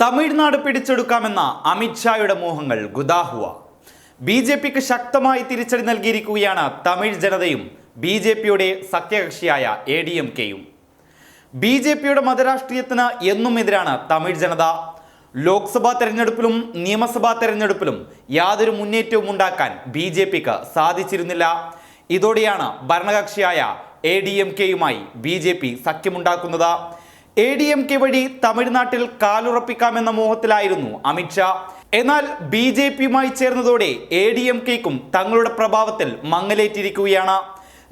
തമിഴ്നാട് പിടിച്ചെടുക്കാമെന്ന അമിത്ഷായുടെ മോഹങ്ങൾ ഗുദാഹുവ. B J പിക്ക് ശക്തമായി തിരിച്ചടി നൽകിയിരിക്കുകയാണ് തമിഴ് ജനതയും ബി ജെ പിയുടെ സഖ്യകക്ഷിയായ എ ഡി എം കെയും. ബി ജെ പിയുടെ മതരാഷ്ട്രീയത്തിന് എന്നും എതിരാണ് തമിഴ് ജനത. ലോക്സഭാ തെരഞ്ഞെടുപ്പിലും നിയമസഭാ തെരഞ്ഞെടുപ്പിലും യാതൊരു മുന്നേറ്റവും ഉണ്ടാക്കാൻ ബി ജെ പിക്ക് സാധിച്ചിരുന്നില്ല. ഇതോടെയാണ് ഭരണകക്ഷിയായ എ ഡി എം കെയുമായി ബി ജെ പി സഖ്യമുണ്ടാക്കുന്നത്. എ ഡി എം കെ വഴി തമിഴ്നാട്ടിൽ കാലുറപ്പിക്കാമെന്ന മോഹത്തിലായിരുന്നു അമിത്ഷാ എന്നാൽ ബി ജെ പിയുമായി ചേർന്നതോടെ എ ഡി എം കെക്കും തങ്ങളുടെ പ്രഭാവത്തിൽ മങ്ങലേറ്റിരിക്കുകയാണ്.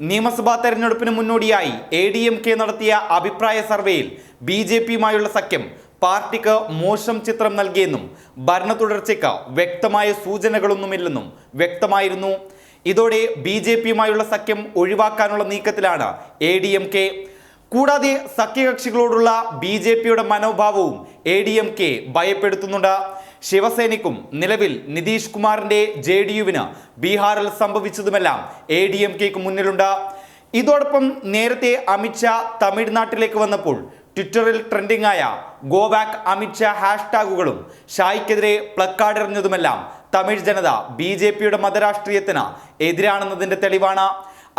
നിയമസഭാ തെരഞ്ഞെടുപ്പിന് മുന്നോടിയായി എ ഡി എം കെ നടത്തിയ അഭിപ്രായ സർവേയിൽ ബി ജെ പിയുമായുള്ള സഖ്യം പാർട്ടിക്ക് മോശം ചിത്രം നൽകിയെന്നും ഭരണ തുടർച്ചയ്ക്ക് വ്യക്തമായ സൂചനകളൊന്നുമില്ലെന്നും വ്യക്തമായിരുന്നു. ഇതോടെ ബി ജെ പിയുമായുള്ള സഖ്യം ഒഴിവാക്കാനുള്ള നീക്കത്തിലാണ് എ ഡി എം കെ കൂടാതെ സഖ്യകക്ഷികളോടുള്ള ബി ജെ പിയുടെ മനോഭാവവും എ ഡി എം കെ ഭയപ്പെടുത്തുന്നുണ്ട്. ശിവസേനയ്ക്കും നിലവിൽ നിതീഷ് കുമാറിന്റെ ജെ ഡി യുവിന് ബീഹാറിൽ സംഭവിച്ചതുമെല്ലാം എ ഡി എം കെക്ക് മുന്നിലുണ്ട്. ഇതോടൊപ്പം നേരത്തെ അമിത്ഷാ തമിഴ്നാട്ടിലേക്ക് വന്നപ്പോൾ ട്വിറ്ററിൽ ട്രെൻഡിംഗ് ആയ ഗോ ബാക്ക് അമിത്ഷാ ഹാഷ്ടാഗുകളും ഷായ്ക്കെതിരെ പ്ലക്കാർഡ് എറിഞ്ഞതുമെല്ലാം തമിഴ് ജനത ബി ജെ പിയുടെ മതരാഷ്ട്രീയത്തിന് എതിരാണെന്നതിന്റെ തെളിവാണ്.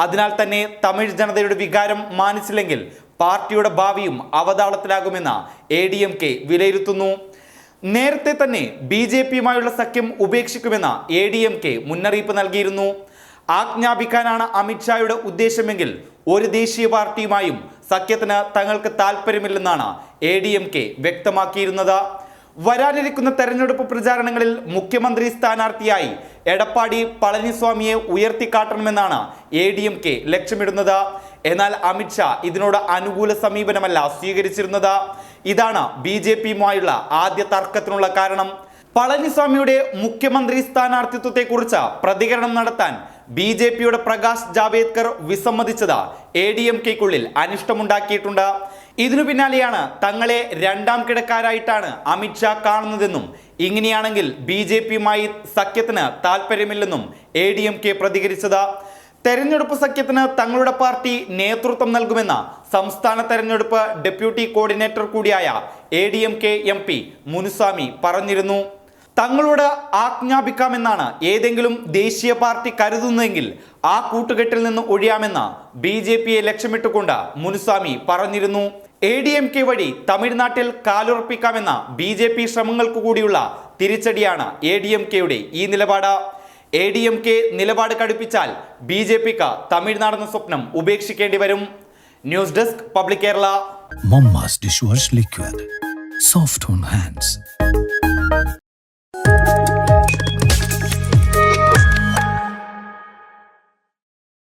അതിനാൽ തന്നെ തമിഴ് ജനതയുടെ വികാരം മാനിച്ചില്ലെങ്കിൽ പാർട്ടിയുടെ ഭാവിയും അവതാളത്തിലാകുമെന്ന് എ ഡി എം കെ വിലയിരുത്തുന്നു. നേരത്തെ തന്നെ ബി ജെ പിയുമായുള്ള സഖ്യം ഉപേക്ഷിക്കുമെന്ന് എ ഡി എം കെ മുന്നറിയിപ്പ് നൽകിയിരുന്നു. ആജ്ഞാപിക്കാനാണ് അമിത്ഷായുടെ ഉദ്ദേശമെങ്കിൽ ഒരു ദേശീയ പാർട്ടിയുമായും സഖ്യത്തിന് തങ്ങൾക്ക് താല്പര്യമില്ലെന്നാണ് എ ഡി എം കെ വ്യക്തമാക്കിയിരുന്നത്. വരാനിരിക്കുന്ന തെരഞ്ഞെടുപ്പ് പ്രചാരണങ്ങളിൽ മുഖ്യമന്ത്രി സ്ഥാനാർത്ഥിയായി എടപ്പാടി പളനിസ്വാമിയെ ഉയർത്തിക്കാട്ടണമെന്നാണ് എ ഡി എം കെ ലക്ഷ്യമിടുന്നത്. എന്നാൽ അമിത്ഷാ ഇതിനോട് അനുകൂല സമീപനമല്ല സ്വീകരിച്ചിരുന്നത്. ഇതാണ് ബി ജെ പിയുമായുള്ള ആദ്യ തർക്കത്തിനുള്ള കാരണം. പളനിസ്വാമിയുടെ മുഖ്യമന്ത്രി സ്ഥാനാർത്ഥിത്വത്തെക്കുറിച്ച് പ്രതികരണം നടത്താൻ ബി ജെ പിയുടെ പ്രകാശ് ജാവേദ്കർ വിസമ്മതിച്ചത് എ ഡി എം കെക്കുള്ളിൽ അനിഷ്ടമുണ്ടാക്കിയിട്ടുണ്ട്. ഇതിനു പിന്നാലെയാണ് തങ്ങളെ രണ്ടാം കിടക്കാരായിട്ടാണ് അമിത്ഷാ കാണുന്നതെന്നും ഇങ്ങനെയാണെങ്കിൽ ബി ജെ പിയുമായി സഖ്യത്തിന് താല്പര്യമില്ലെന്നും എ ഡി എം കെ പ്രതികരിച്ചത്. തെരഞ്ഞെടുപ്പ് സഖ്യത്തിന് തങ്ങളുടെ പാർട്ടി നേതൃത്വം നൽകുമെന്ന സംസ്ഥാന തെരഞ്ഞെടുപ്പ് ഡെപ്യൂട്ടി കോർഡിനേറ്റർ കൂടിയായ A D M K M P Munuswamy പറഞ്ഞിരുന്നു. തങ്ങളോട് ആജ്ഞാപിക്കാമെന്നാണ് ഏതെങ്കിലും ദേശീയ പാർട്ടി കരുതുന്നതെങ്കിൽ ആ കൂട്ടുകെട്ടിൽ നിന്ന് ഒഴിയാമെന്ന് ബി ജെ പിയെ ലക്ഷ്യമിട്ടുകൊണ്ട് മുനുസ്വാമി പറഞ്ഞിരുന്നു. എ ഡി എം കെ വഴി തമിഴ്നാട്ടിൽ കാലുറപ്പിക്കാമെന്ന ബി ജെ പി ശ്രമങ്ങൾക്ക് കൂടിയുള്ള തിരിച്ചടിയാണ് എ ഡി എം കെയുടെ ഈ നിലപാട്. എ ഡി എം കെ നിലപാട് കടുപ്പിച്ചാൽ ബി ജെ പിക്ക് തമിഴ്നാടെന്ന സ്വപ്നം ഉപേക്ഷിക്കേണ്ടി വരും. News desk public Kerala. Dish wash liquid. Soft hands.